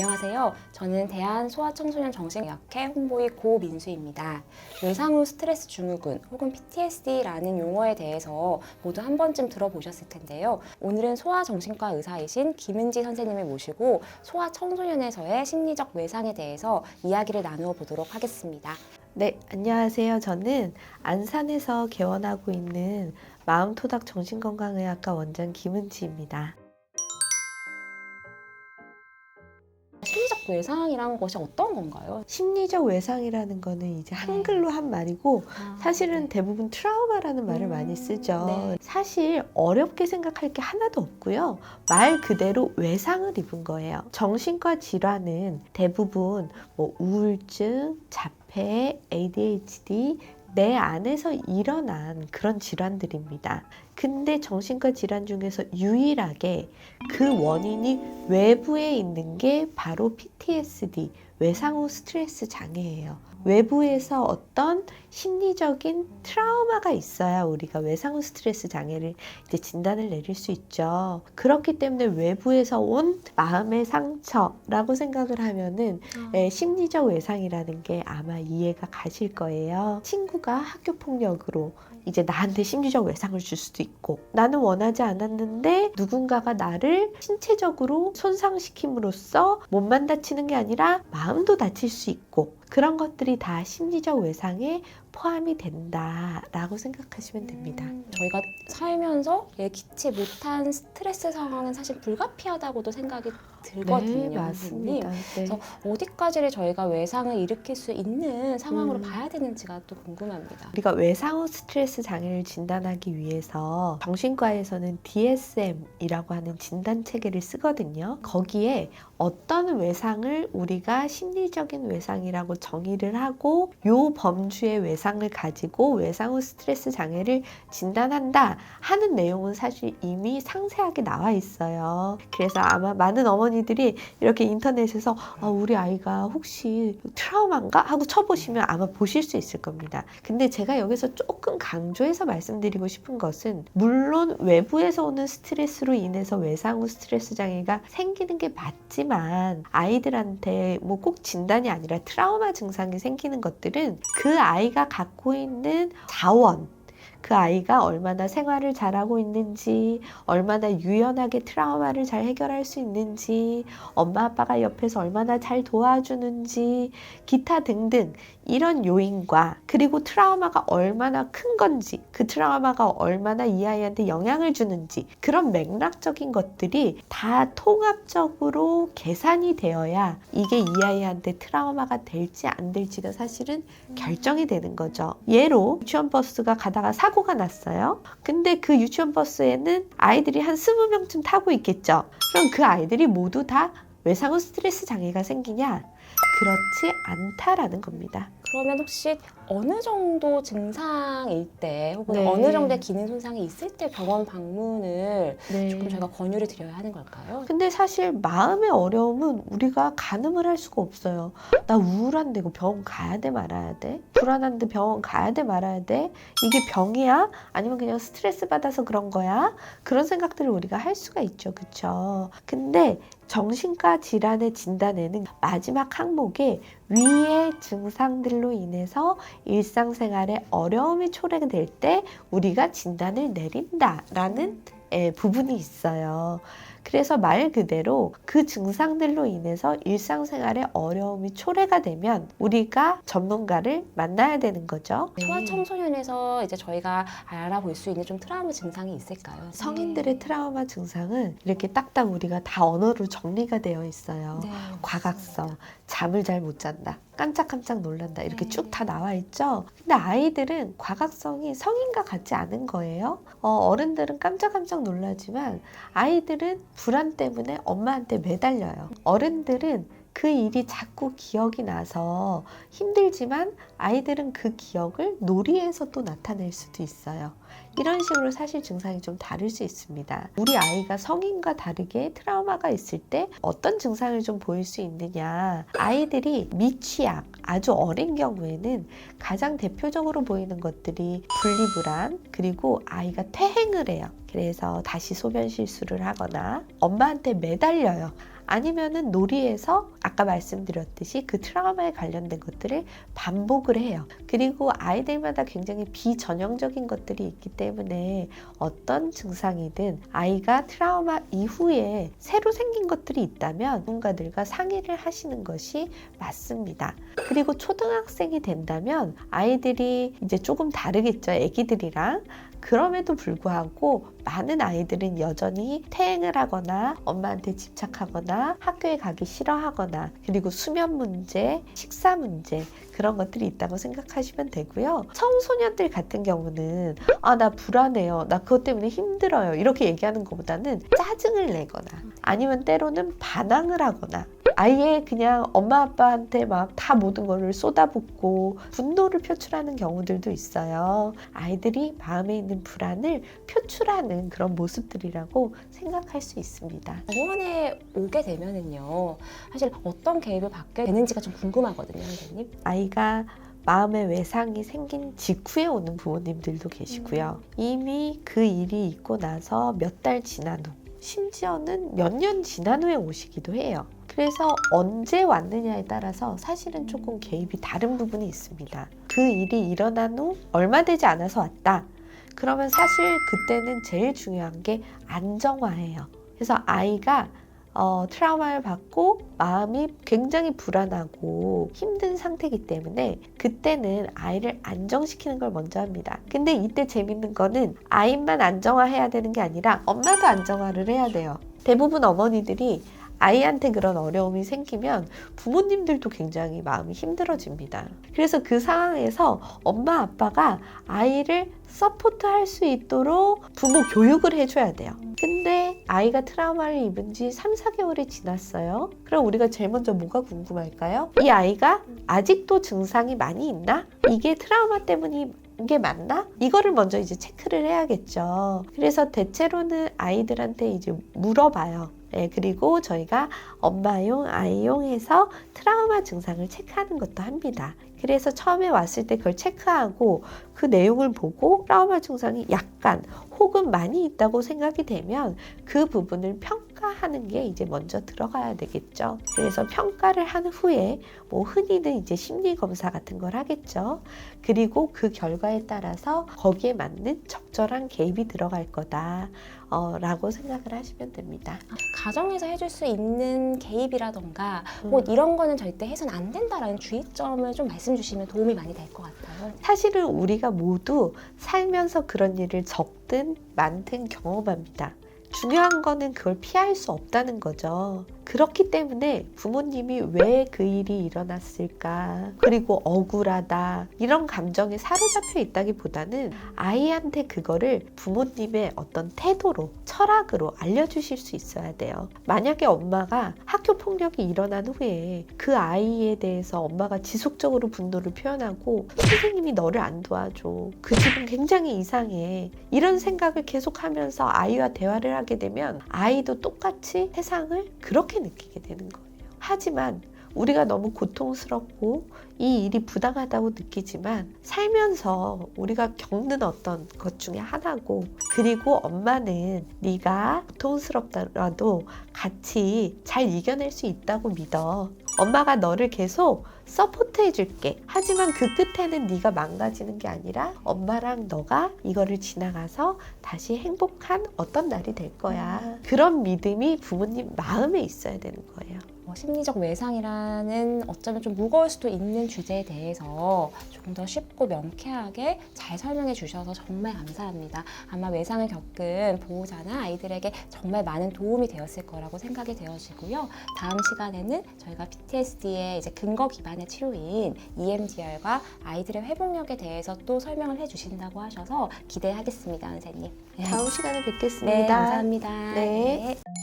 안녕하세요. 저는 대한소아청소년 정신의학회 홍보의 고민수입니다. 외상 후 스트레스 증후군 혹은 PTSD라는 용어에 대해서 모두 한 번쯤 들어보셨을 텐데요. 오늘은 소아정신과 의사이신 김은지 선생님을 모시고 소아청소년에서의 심리적 외상에 대해서 이야기를 나누어 보도록 하겠습니다. 네, 안녕하세요. 저는 안산에서 개원하고 있는 마음토닥 정신건강의학과 원장 김은지입니다. 외상이란 것이 어떤 건가요? 심리적 외상이라는 거는 이제 한글로 한 말이고 사실은 대부분 트라우마라는 말을 음, 많이 쓰죠. 네. 사실 어렵게 생각할 게 하나도 없고요. 말 그대로 외상을 입은 거예요. 정신과 질환은 대부분 뭐 우울증, 자폐, ADHD 내 안에서 일어난 그런 질환들입니다. 근데 정신과 질환 중에서 유일하게 그 원인이 외부에 있는 게 바로 PTSD, 외상 후 스트레스 장애예요. 외부에서 어떤 심리적인 트라우마가 있어야 우리가 외상 후 스트레스 장애를 이제 진단을 내릴 수 있죠. 그렇기 때문에 외부에서 온 마음의 상처라고 생각을 하면은 예, 심리적 외상이라는 게 아마 이해가 가실 거예요. 친구가 학교 폭력으로 이제 나한테 심리적 외상을 줄 수도 있고 나는 원하지 않았는데 누군가가 나를 신체적으로 손상시킴으로써 몸만 다치는 게 아니라 마음도 다칠 수 있고 그런 것들이 다 심리적 외상에 포함이 된다라고 생각하시면 됩니다. 음, 저희가 살면서 예기치 못한 스트레스 상황은 사실 불가피하다고도 생각이 들거든요. 선생님. 네. 그래서 어디까지를 저희가 외상을 일으킬 수 있는 상황으로 음. 봐야 되는지가 또 궁금합니다. 우리가 외상 후 스트레스 장애를 진단하기 위해서 정신과에서는 DSM이라고 하는 진단 체계를 쓰거든요. 거기에 어떤 외상을 우리가 심리적인 외상이라고 정의를 하고 요 범주의 외상을 가지고 외상 후 스트레스 장애를 진단한다 하는 내용은 사실 이미 상세하게 나와 있어요. 그래서 아마 많은 어머니들이 이렇게 인터넷에서 아, 우리 아이가 혹시 트라우마인가 하고 쳐보시면 아마 보실 수 있을 겁니다. 근데 제가 여기서 조금 강조해서 말씀드리고 싶은 것은 물론 외부에서 오는 스트레스로 인해서 외상 후 스트레스 장애가 생기는 게 맞지만 아이들한테 뭐 꼭 진단이 아니라 트라우마 증상이 생기는 것들은 그 아이가 갖고 있는 자원 그 아이가 얼마나 생활을 잘하고 있는지, 얼마나 유연하게 트라우마를 잘 해결할 수 있는지, 엄마 아빠가 옆에서 얼마나 잘 도와주는지, 기타 등등 이런 요인과 그리고 트라우마가 얼마나 큰 건지, 그 트라우마가 얼마나 이 아이한테 영향을 주는지 그런 맥락적인 것들이 다 통합적으로 계산이 되어야 이게 이 아이한테 트라우마가 될지 안 될지가 사실은 결정이 되는 거죠. 예로 유치원 버스가 가다가 사 고가 났어요. 근데 그 유치원 버스에는 아이들이 한 20명쯤 타고 있겠죠. 그럼 그 아이들이 모두 다 외상 후 스트레스 장애가 생기냐? 그렇지 않다라는 겁니다. 그러면 혹시 어느 정도 증상일 때 혹은 네. 어느 정도의 기능 손상이 있을 때 병원 방문을 네. 조금 저희가 권유를 드려야 하는 걸까요? 근데 사실 마음의 어려움은 우리가 가늠을 할 수가 없어요. 나 우울한데 이거 병원 가야 돼 말아야 돼? 불안한데 병원 가야 돼 말아야 돼? 이게 병이야? 아니면 그냥 스트레스 받아서 그런 거야? 그런 생각들을 우리가 할 수가 있죠. 그쵸? 근데 정신과 질환의 진단에는 마지막 항목에 위의 증상들로 인해서 일상생활에 어려움이 초래될 때 우리가 진단을 내린다라는 예, 부분이 있어요. 그래서 말 그대로 그 증상들로 인해서 일상생활에 어려움이 초래가 되면 우리가 전문가를 만나야 되는 거죠. 소아청소년에서 이제 저희가 알아볼 수 있는 좀 트라우마 증상이 있을까요? 성인들의 트라우마 증상은 이렇게 딱딱 우리가 다 언어로 정리가 되어 있어요. 네. 과각성, 잠을 잘 못 잔다, 깜짝깜짝 놀란다 이렇게 네. 쭉다 나와 있죠. 근데 아이들은 과각성이 성인과 같지 않은 거예요. 어, 어른들은 깜짝깜짝 놀라지만 아이들은 불안 때문에 엄마한테 매달려요. 어른들은 그 일이 자꾸 기억이 나서 힘들지만 아이들은 그 기억을 놀이에서 또 나타낼 수도 있어요. 이런 식으로 사실 증상이 좀 다를 수 있습니다. 우리 아이가 성인과 다르게 트라우마가 있을 때 어떤 증상을 좀 보일 수 있느냐. 아이들이 미취학, 아주 어린 경우에는 가장 대표적으로 보이는 것들이 분리불안, 그리고 아이가 퇴행을 해요. 그래서 다시 소변 실수를 하거나 엄마한테 매달려요. 아니면은 놀이에서 아까 말씀드렸듯이 그 트라우마에 관련된 것들을 반복을 해요. 그리고 아이들마다 굉장히 비전형적인 것들이 있기 때문에 어떤 증상이든 아이가 트라우마 이후에 새로 생긴 것들이 있다면 전문가들과 상의를 하시는 것이 맞습니다. 그리고 초등학생이 된다면 아이들이 이제 조금 다르겠죠. 애기들이랑. 그럼에도 불구하고 많은 아이들은 여전히 퇴행을 하거나 엄마한테 집착하거나 학교에 가기 싫어하거나 그리고 수면 문제, 식사 문제 그런 것들이 있다고 생각하시면 되고요. 청소년들 같은 경우는 아, 나 불안해요. 나 그것 때문에 힘들어요. 이렇게 얘기하는 것보다는 짜증을 내거나 아니면 때로는 반항을 하거나 아예 그냥 엄마 아빠한테 막 다 모든 거를 쏟아붓고 분노를 표출하는 경우들도 있어요. 아이들이 마음에 있는 불안을 표출하는 그런 모습들이라고 생각할 수 있습니다. 병원에 오게 되면은요, 사실 어떤 개입을 받게 되는지가 좀 궁금하거든요, 선생님. 아이가 마음의 외상이 생긴 직후에 오는 부모님들도 계시고요. 이미 그 일이 있고 나서 몇 달 지난 후, 심지어는 몇 년 지난 후에 오시기도 해요. 그래서 언제 왔느냐에 따라서 사실은 조금 개입이 다른 부분이 있습니다. 그 일이 일어난 후 얼마 되지 않아서 왔다. 그러면 사실 그때는 제일 중요한 게 안정화예요. 그래서 아이가 어, 트라우마를 받고 마음이 굉장히 불안하고 힘든 상태이기 때문에 그때는 아이를 안정시키는 걸 먼저 합니다. 근데 이때 재밌는 거는 아이만 안정화해야 되는 게 아니라 엄마도 안정화를 해야 돼요. 대부분 어머니들이 아이한테 그런 어려움이 생기면 부모님들도 굉장히 마음이 힘들어집니다. 그래서 그 상황에서 엄마 아빠가 아이를 서포트 할 수 있도록 부모 교육을 해줘야 돼요. 근데 아이가 트라우마를 입은 지 3, 4개월이 지났어요. 그럼 우리가 제일 먼저 뭐가 궁금할까요? 이 아이가 아직도 증상이 많이 있나? 이게 트라우마 때문이 이게 맞나? 이거를 먼저 이제 체크를 해야겠죠. 그래서 대체로는 아이들한테 이제 물어봐요. 네, 그리고 저희가 엄마용, 아이용 해서 트라우마 증상을 체크하는 것도 합니다. 그래서 처음에 왔을 때 그걸 체크하고 그 내용을 보고 트라우마 증상이 약간 혹은 많이 있다고 생각이 되면 그 부분을 평 가하는 게 이제 먼저 들어가야 되겠죠. 그래서 평가를 한 후에 뭐 흔히는 이제 심리 검사 같은 걸 하겠죠. 그리고 그 결과에 따라서 거기에 맞는 적절한 개입이 들어갈 거다. 어, 라고 생각을 하시면 됩니다. 가정에서 해줄 수 있는 개입이라던가 음. 뭐 이런 거는 절대 해서는 안 된다라는 주의점을 좀 말씀 주시면 도움이 많이 될 것 같아요. 사실은 우리가 모두 살면서 그런 일을 적든 많든 경험합니다. 중요한 거는 그걸 피할 수 없다는 거죠. 그렇기 때문에 부모님이 왜 그 일이 일어났을까, 그리고 억울하다, 이런 감정에 사로잡혀 있다기 보다는 아이한테 그거를 부모님의 어떤 태도로, 철학으로 알려주실 수 있어야 돼요. 만약에 엄마가 학교 폭력이 일어난 후에 그 아이에 대해서 엄마가 지속적으로 분노를 표현하고 선생님이 너를 안 도와줘. 그 집은 굉장히 이상해. 이런 생각을 계속 하면서 아이와 대화를 하게 되면 아이도 똑같이 세상을 그렇게 느끼게 되는 거예요. 하지만 우리가 너무 고통스럽고 이 일이 부당하다고 느끼지만 살면서 우리가 겪는 어떤 것 중에 하나고 그리고 엄마는 네가 고통스럽더라도 같이 잘 이겨낼 수 있다고 믿어. 엄마가 너를 계속 서포트 해 줄게. 하지만 그 끝에는 네가 망가지는 게 아니라 엄마랑 너가 이거를 지나가서 다시 행복한 어떤 날이 될 거야. 그런 믿음이 부모님 마음에 있어야 되는 거예요. 뭐 심리적 외상이라는 어쩌면 좀 무거울 수도 있는 주제에 대해서 조금 더 쉽고 명쾌하게 잘 설명해 주셔서 정말 감사합니다. 아마 외상을 겪은 보호자나 아이들에게 정말 많은 도움이 되었을 거라고 생각이 되어지고요. 다음 시간에는 저희가 PTSD의 이제 근거 기반의 치료인 EMDR과 아이들의 회복력에 대해서 또 설명을 해 주신다고 하셔서 기대하겠습니다, 선생님. 다음 시간에 뵙겠습니다. 네, 감사합니다. 네. 네.